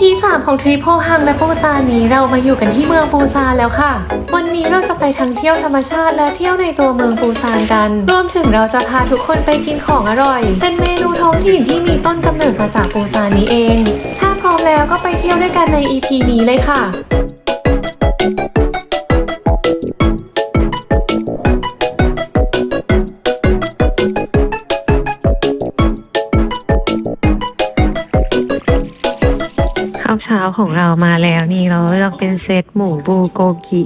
EP 3 ของทริปโพฮังและปูซานนี้เรามาอยู่กันที่เมืองปูซานแล้วค่ะ วันนี้เราจะไปทั้งเที่ยวธรรมชาติและเที่ยวในตัวเมืองปูซานกัน รวมถึงเราจะพาทุกคนไปกินของอร่อย เป็นเมนูท้องถิ่นที่มีต้นกำเนิดมาจากปูซานนี้เอง ถ้าพร้อมแล้วก็ไปเที่ยวด้วยกันใน EP นี้เลยค่ะ ข้าวเช้าของเรามาแล้วนี่เราเลือกเป็นเซตหมูบูโกกิ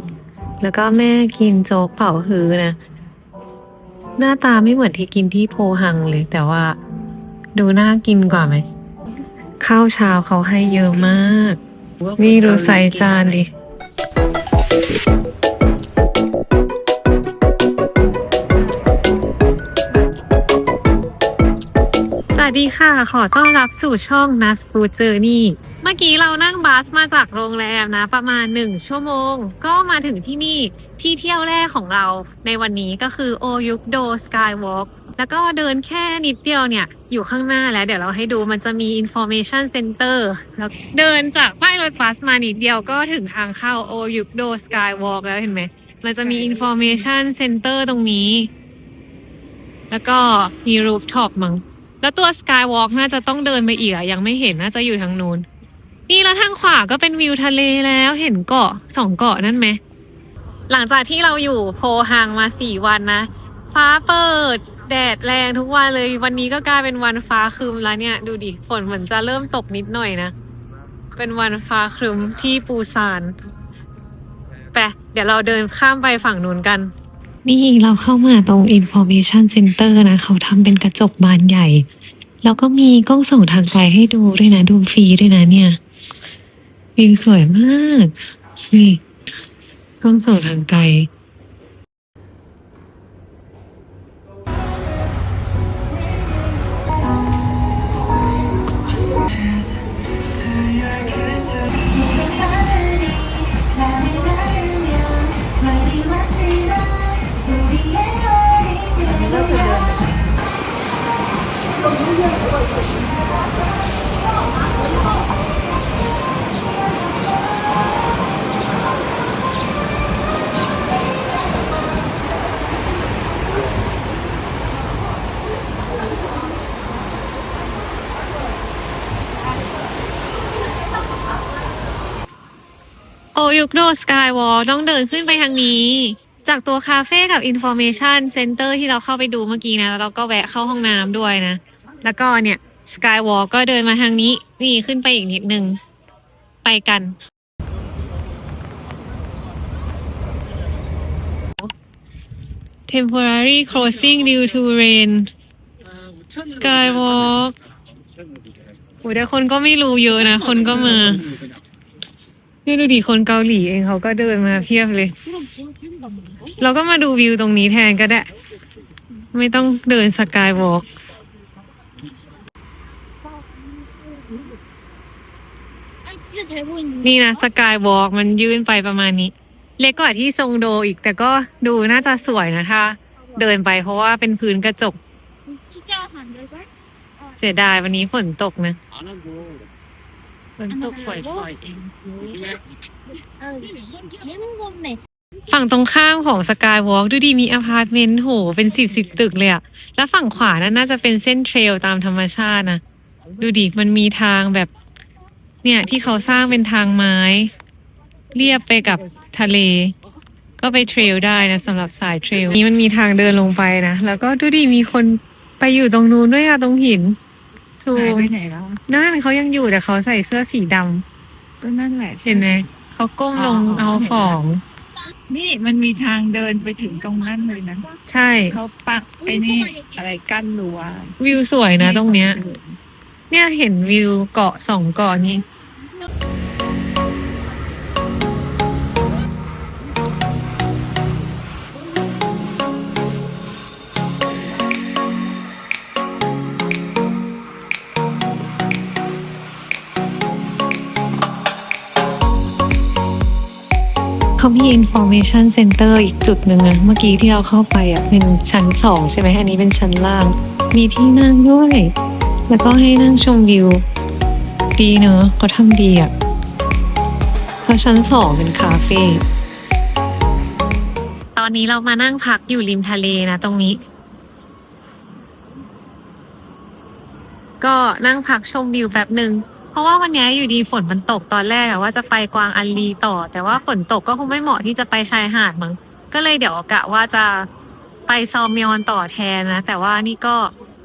แล้วก็แม่กินโจ๊กเป่าฮื้อนะ หน้าตาไม่เหมือนที่กินที่โพฮังเลย แต่ว่าดูน่ากินกว่าไหมข้าวเช้าเขาให้เยอะมาก นี่ดูไซส์จานดิ วัสดีค่ะ ขอต้อนรับสู่ช่อง n u s Food Journey เมื่อกี้เรานั่งบัสมาจากโรงแรมนะ ประมาณ 1 ชั่วโมง ก็มาถึงที่นี่ที่เที่ยวแรกของเราในวันนี้ก็คือโอยุกโดสกายวอล์กแล้วก็เดินแค่นิดเดียวเนี่ย อยู่ข้างหน้าแล้ว เดี๋ยวเราให้ดูมันจะมี Information Center แล้วเดินจากป้ายรถบัสมานิดเดียวก็ถึงทางเข้าโอยุกโดสกายวอล์กแล้วเห็นไหม มันจะมี Information Center ตรงนี้ แล้วก็มี rooftop มั้ง แล้วตัว Skywalk น่าจะต้องเดินไปอีกอะยังไม่เห็นน่าจะอยู่ทางนู้น นี่แล้วทางขวาก็เป็นวิวทะเลแล้วเห็นเกาะสองเกาะนั่นไหม หลังจากที่เราอยู่โพฮางมาสี่วันนะ ฟ้าเปิด แดดแรงทุกวันเลย วันนี้ก็กลายเป็นวันฟ้าครึมแล้วเนี่ย ดูดิฝนเหมือนจะเริ่มตกนิดหน่อยนะ เป็นวันฟ้าครึมที่ปูซานไปเดี๋ยวเราเดินข้ามไปฝั่งนู้นกัน นี่เราเข้ามาตรง information center นะ เขาทำเป็นกระจกบานใหญ่ แล้วก็มีกล้องส่องทางไกลให้ดูด้วยนะ ดูฟรีด้วยนะเนี่ยวิวสวยมาก นี่กล้องส่องทางไกล ลุกโดสกายวอลต้องเดินขึ้นไปทางนี้ จากตัวคาเฟ่กับ Information Center ที่เราเข้าไปดูเมื่อกี้นะ แล้วเราก็แวะเข้าห้องน้ำด้วยนะ แล้วก็เนี่ยสกายวอลก็เดินมาทางนี้ นี่ขึ้นไปอีกนิดนึง ไปกัน Temporary crossing due to rain Skywalk โอ้ยแต่คนก็ไม่รู้เยอะนะ คนก็มา นี่ดูดีคนเกาหลีเองเขาก็เดินมาเพียบเลย เราก็มาดูวิวตรงนี้แทนก็ได้ ไม่ต้องเดินสกายวอล์กนี่นะสกายวอล์กมันยืนไปประมาณนี้ เล็กกว่าที่ทรงโดอีก แต่ก็ดูน่าจะสวยนะคะเดินไปเพราะว่าเป็นพื้นกระจก เสียดายวันนี้ฝนตกนะ นตกฝอยๆเองเออฝั่งตรงข้ามของสกายวอล์กดูดีมีอพาร์ตเมนต์โห เป็นสิบสิบตึกเลยอะแล้วฝั่งขวานั่นน่าจะเป็นเส้นเทรลตามธรรมชาตินะ ดูดิมันมีทางแบบ เนี่ยที่เขาสร้างเป็นทางไม้ เรียบไปกับทะเล ก็ไปเทรลได้นะสำหรับสายเทรลนี้มันมีทางเดินลงไปนะ แล้วก็ดูดิมีคนไปอยู่ตรงนู้นด้วยอะตรงหิน ซูหายมไปไหนแล้วนั่นเขายังอยู่แต่เขาใส่เสื้อสีดำก็นั่นแหละเห็นไหมเขาก้มลงอ๋อเอาของ นี่มันมีทางเดินไปถึงตรงนั้นเลยนะใช่ เขาปักไอ้นี่อะไรกั้นรั้ววิวสวยนะตรงเนี้ย เนี่ยเห็นวิวเกาะสองเกาะนี้ เขามี information center อีกจุดหนึ่งอะเมื่อกี้ที่เราเข้าไปอะเป็นชั้นสองใช่ไหมอันนี้เป็นชั้นล่าง มีที่นั่งด้วย แล้วก็ให้นั่งชมวิว ดีเนอะเขาทำดีอะเพราะชั้นสองเป็นคาเฟ่ตอนนี้เรามานั่งพักอยู่ริมทะเลนะตรงนี้ ก็นั่งพักชมวิวแป๊บหนึ่ง เพราะว่าวันนี้อยู่ดีฝนมันตกตอนแรกอะว่าจะไปกวางอันลีต่อ แต่ว่าฝนตกก็คงไม่เหมาะที่จะไปชายหาดมั้งก็เลยเดี๋ยวกะว่าจะไปซอมยอนต่อแทนนะ แต่ว่านี่ก็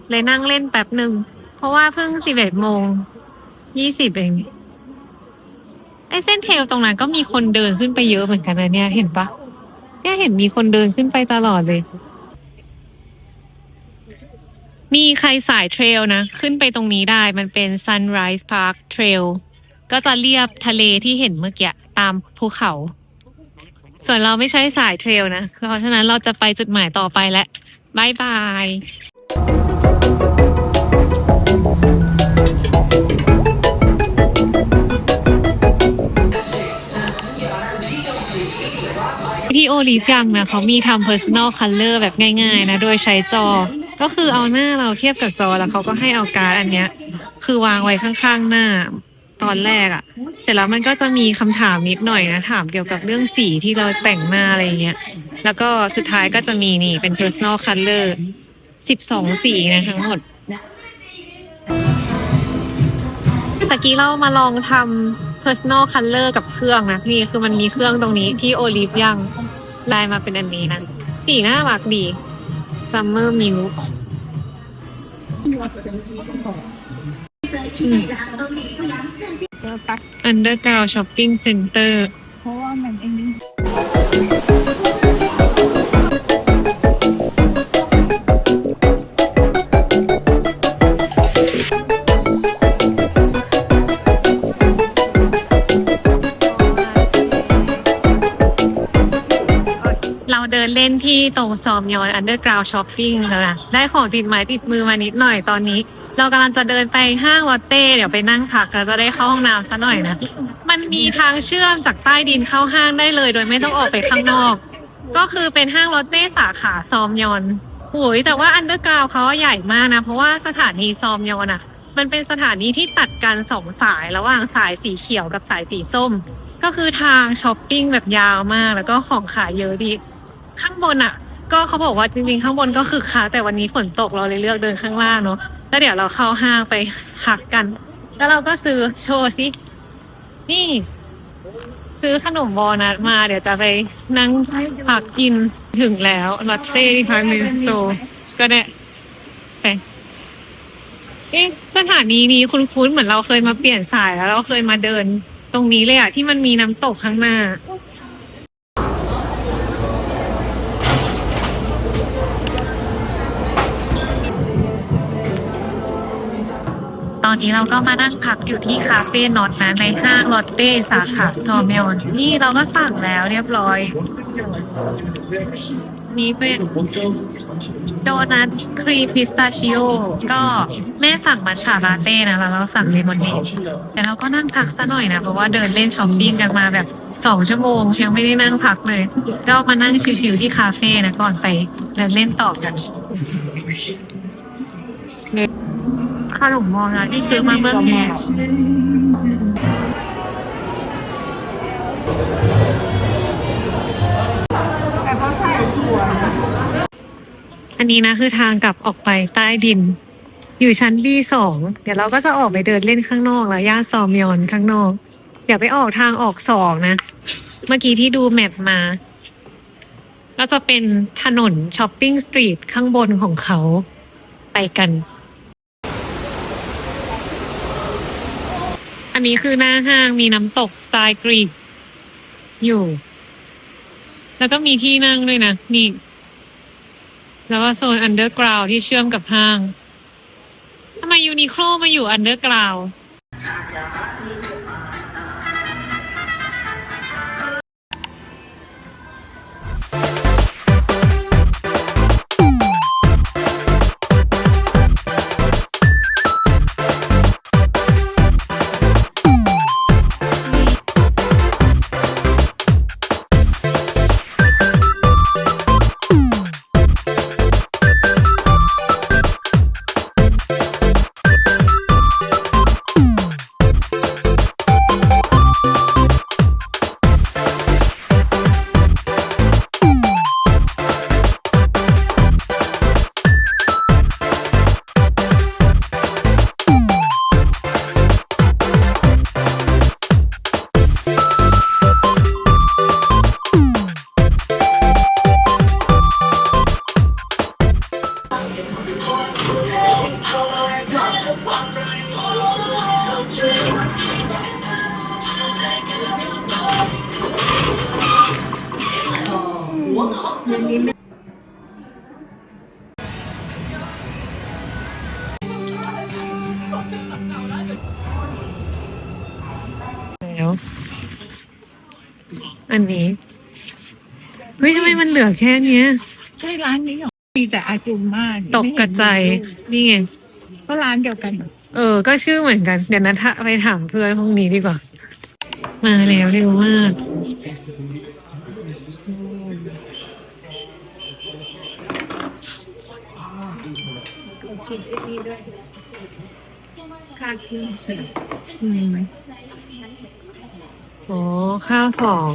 เลยนั่งเล่นแป๊บหนึ่ง เพราะว่าเพิ่งสิบเอ็ดโมงยี่สิบเองไอเส้นเทลตรงนั้นก็มีคนเดินขึ้นไปเยอะเหมือนกันนะเนี่ยเห็นปะเนี่ยเห็นมีคนเดินขึ้นไปตลอดเลย มีใครสายเทรลนะ ขึ้นไปตรงนี้ได้มันเป็น Sunrise Park Trail ก็จะเรียบทะเลที่เห็นเมื่อกี้ตามภูเขา ส่วนเราไม่ใช่สายเทรลนะ เพราะฉะนั้นเราจะไปจุดหมายต่อไปแล้วบายบายที่โอลิฟยังนะเขามีทำ personal color แบบง่ายๆนะ โดยใช้จอ ก็คือเอาหน้าเราเทียบกับจอแล้วเขาก็ให้เอาการ์ดอันเนี้ย คือวางไว้ข้างๆหน้าตอนแรกอะ่ะ เสร็จแล้วมันก็จะมีคำถามนิดหน่อยนะ ถามเกี่ยวกับเรื่องสีที่เราแต่งหน้าอะไรเงี้ย แล้วก็สุดท้ายก็จะมีนี่เป็น personal color สิบสองสีนะทั้งหมดตะกี้เรามาลองทำ personal color กับเครื่องนะนี่คือมันมีเครื่องตรงนี้ที่โอลิฟยังลายมาเป็นอันนี้นะ สีน่ารักดี summer milk อืม underground shopping center เพราะว่ามันไอ้นี่เราเดินเล่นที่ตรงซอมยอน underground shopping แล้วนะได้ของติดไม้ติดมือมานิดหน่อยตอนนี้ เรากำลังจะเดินไปห้างลอตเต้เดี๋ยวไปนั่งพักแล้วจะได้เข้าห้องน้ำซะหน่อยนะ มันมีทางเชื่อมจากใต้ดินเข้าห้างได้เลย โดยไม่ต้องออกไปข้างนอก ก็คือเป็นห้างลอตเต้สาขาซอมยอนโอ้ยแต่ว่าอันเดอร์กราวเขาใหญ่มากนะ เพราะว่าสถานีซอมยอนอะมันเป็นสถานีที่ตัดกันสองสายระหว่างสายสีเขียวกับสายสีส้ม ก็คือทางช้อปปิ้งแบบยาวมากแล้วก็ของขายเยอะดี ข้างบนอะ ก็เขาบอกว่าจริงๆข้างบนก็คือค้าแต่วันนี้ฝนตกเราเลยเลือกเดินข้างล่างเนาะแล้วเดี๋ยวเราเข้าห้างไปหักกัน แล้วเราก็ซื้อโชว์สินี่ ซื้อขนมบอนัทมาเดี๋ยวจะไปนั่งผักกินถึงแล้วลอตเต้ที่พาร์ทเมนต์โตก็ได้ไปเอ๊ะสถานีนี้คุ้นๆเหมือนเราเคยมาเปลี่ยนสายแล้วเราเคยมาเดินตรงนี้เลยอะที่มันมีน้ำตกข้างหน้า ตอนนี้เราก็มานั่งพักอยู่ที่คาเฟ่นอตนะในห้างลอตเต้สาขาซอเมลนี่เราก็สั่งแล้วเรียบร้อย นี่เป็นโดนัทครีมพิสตาชิโอ ก็แม่สั่งมาชาลาเต้นะแล้วเราสั่งเลมอนเนดแต่เราก็นั่งพักซะหน่อยนะ เพราะว่าเดินเล่นช้อปปิ้งกันมาแบบสองชั่วโมงยังไม่ได้นั่งพักเลยก็มานั่งชิวๆที่คาเฟ่นะก่อนไปเดินเล่นต่อกัน ขนมมองนะที่ซื้อมาเมื่อกี้แต่เขาใส่ถั่วอันนี้นะคือทางกลับออกไปใต้ดิน อยู่ชั้น B2 เดี๋ยวเราก็จะออกไปเดินเล่นข้างนอกแล้วย่านซอมยอนข้างนอกเดี๋ยวไปออกทางออกสองนะ เมื่อกี้ที่ดูแมปมาก็จะเป็นถนนช้อปปิ้งสตรีทข้างบนของเขาไปกัน อันนี้คือหน้าห้างมีน้ำตกสไตล์กรีกอยู่ แล้วก็มีที่นั่งด้วยนะ นี่ แล้วก็โซนอันเดอร์กราวที่เชื่อมกับห้างทำไมยูนิโคลมาอยู่อันเดอร์กราวแล้ว อันนี้เฮ้ยทำไมมันเหลือแค่เนี้ย ใช่ร้านนี้เหรอมีแต่อาจุมมากตกกระจายนี่ไง ก็ร้านเดียวกันเหรอเออ ก็ชื่อเหมือนกัน เดี๋ยวนะถ้าไปถามเพื่อนพวกนี้ดีกว่า มาแล้วเร็วมากค่าเครื่องเสียงอืม โอ้ข้าวของ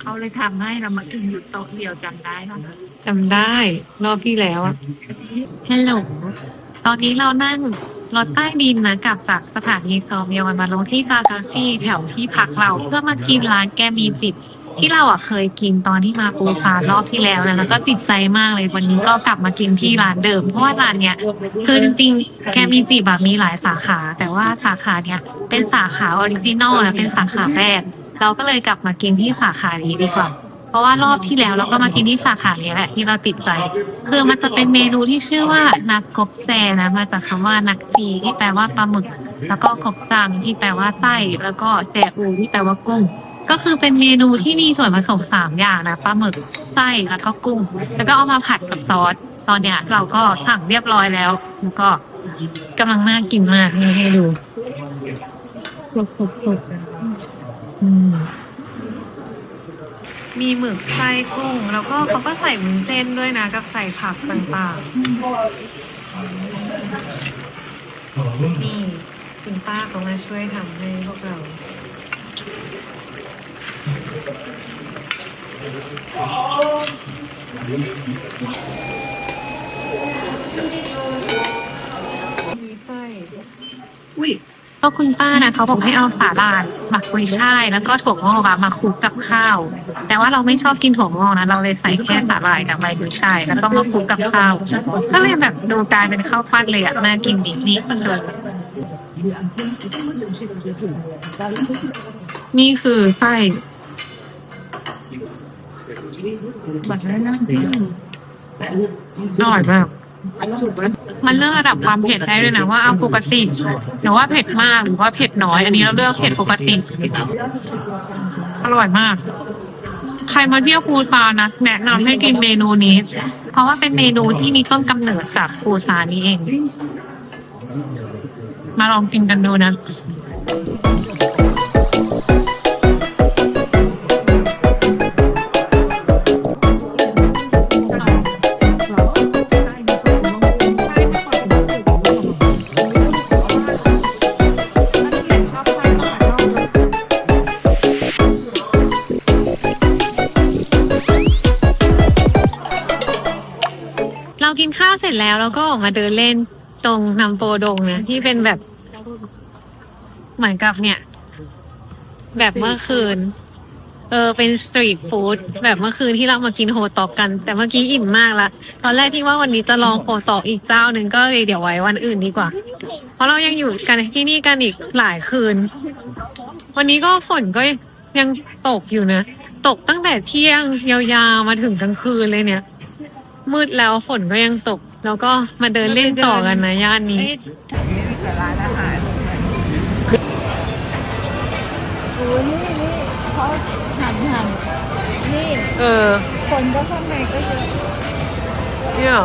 เขาเลยทำให้เรามากินอยู่โต๊ะเดียวจำได้ไหมจำได้ รอบที่แล้วอะฮัลโหลตอนนี้เรานั่งรถใต้ดินนะกลับจากสถานีซอมเยวันมาลงที่ซากาชิแถวที่พักเรา เพื่อมากินร้านแกมีจิต ที่เราอะเคยกินตอนที่มาปูซานรอบที่แล้วนะแล้วก็ติดใจมากเลยวันนี้ก็กลับมากินที่ร้านเดิม เพราะว่าร้านเนี้ยคือจริงๆแกมีจิแบบมีหลายสาขา แต่ว่าสาขาเนี้ยเป็นสาขาออริจินอลนะเป็นสาขาแรกเราก็เลยกลับมากินที่สาขานี้ดีกว่า เพราะว่ารอบที่แล้วเราก็มากินที่สาขานี้แหละที่เราติดใจ คือมันจะเป็นเมนูที่ชื่อว่านักกบแซนะมาจากคำว่านักจีที่แปลว่าปลาหมึก แล้วก็กบจังที่แปลว่าไส้แล้วก็แซอูที่แปลว่ากุ้ง ก็คือเป็นเมนูที่มีส่วนผสมสามอย่างนะปลาหมึกไส้แล้วก็กุ้ง แล้วก็เอามาผัดกับซอส ตอนเนี้ยเราก็สั่งเรียบร้อยแล้ว แล้วก็กำลังน่ากินมากนี่ให้ดูสดสดสดอืมมีหมึกไส้กุ้ง แล้วก็เขาก็ใส่วุ้นเส้นด้วยนะ กับใส่ผักต่างๆนี่คุณป้าเขามาช่วยทำให้พวกเรา มีไส้อุ้ยก็คุณป้านะเขาบอกให้เอาสาลายหมักกุยช่ายแล้วก็ถั่วงอกอะมาคลุกกับข้าว แต่ว่าเราไม่ชอบกินถั่วงอกนะเราเลยใส่แค่สาลายกับใบกุยช่ายแล้วก็มาคลุกกับข้าวก็เลยแบบดูกลายเป็นข้าวปั้นเลยอะน่ากินดีนี่เลยนี่คือไส้ บัตรแล้วนะอร่อยมากมันเลือกระดับความเผ็ดได้ด้วยนะว่าเอาปกติหรือว่าเผ็ดมากหรือว่าเผ็ดน้อย อันนี้เราเลือกเผ็ดปกติ อร่อยมาก ใครมาเที่ยวปูซานนะแนะนำให้กินเมนูนี้ เพราะว่าเป็นเมนูที่มีต้นกำเนิดจากปูซานนี้เอง มาลองกินกันดูนะาวเสร็จแล้วเราก็ออกมาเดินเล่นตรงนำโปดงนะที่เป็นแบบเหมือนกับเนี่ย แบบเมื่อคืน เออเป็นสตรีทฟู้ดแบบเมื่อคืนที่เรามากินโฮตอกกัน แต่เมื่อกี้อิ่มมากละตอนแรกที่ว่าวันนี้จะลองโฮตอกอีกเจ้าหนึ่งก็เลยเดี๋ยวไว้วันอื่นดีกว่า เพราะเรายังอยู่กันที่นี่กันอีกหลายคืน วันนี้ก็ฝนก็ยังตกอยู่นะ ตกตั้งแต่เที่ยงยาวๆมาถึงกลางคืนเลยเนี่ย มืดแล้วฝนก็ยังตก แล้วก็มาเดินเล่นต่อกันนะย่านนี้นี่มีแต่ร้านอาหารโอ้นี่นี่เขาหั่นหั่นนี่เออ คนก็ข้างในก็เยอะเนี่ย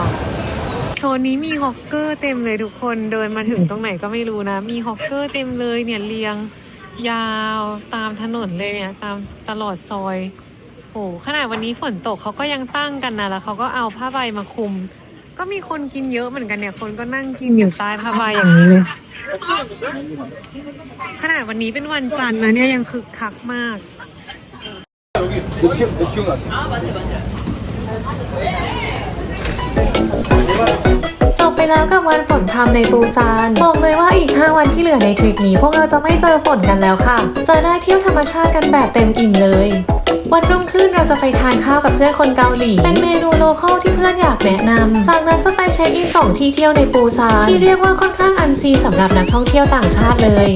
โซนนี้มีฮอกเกอร์เต็มเลยทุกคนเดินมาถึงตรงไหนก็ไม่รู้นะ มีฮอกเกอร์เต็มเลยเนี่ยเรียง ยาวตามถนนเลยเนี่ยตามตลอดซอยโอ้ ขนาดวันนี้ฝนตกเขาก็ยังตั้งกันนะแล้วเขาก็เอาผ้าใบมาคลุม ก็มีคนกินเยอะเหมือนกันเนี่ย คนก็นั่งกินอยู่ใต้ผ้าใบอย่างนี้เลยขนาดวันนี้เป็นวันจันทร์นะเนี่ยยังคึกคักมาก จบไปแล้วกับวันฝนพรำในปูซาน บอกเลยว่าอีก 5 วันที่เหลือในทริปนี้ พวกเราจะไม่เจอฝนกันแล้วค่ะ จะได้เที่ยวธรรมชาติกันแบบเต็มอิ่มเลย วันรุ่งขึ้นเราจะไปทานข้าวกับเพื่อนคนเกาหลี เป็นเมนูโลคอลที่เพื่อนอยากแนะนำจากนั้นจะไปเช็คอินสองที่เที่ยวในปูซานที่เรียกว่าค่อนข้างอันซีสำหรับนักท่องเที่ยวต่างชาติเลย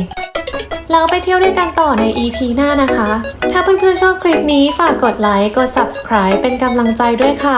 แล้วไปเที่ยวด้วยกันต่อใน EP หน้านะคะ ถ้าเพื่อนๆชอบคลิปนี้ฝากกดไลค์ กด subscribe เป็นกำลังใจด้วยค่ะ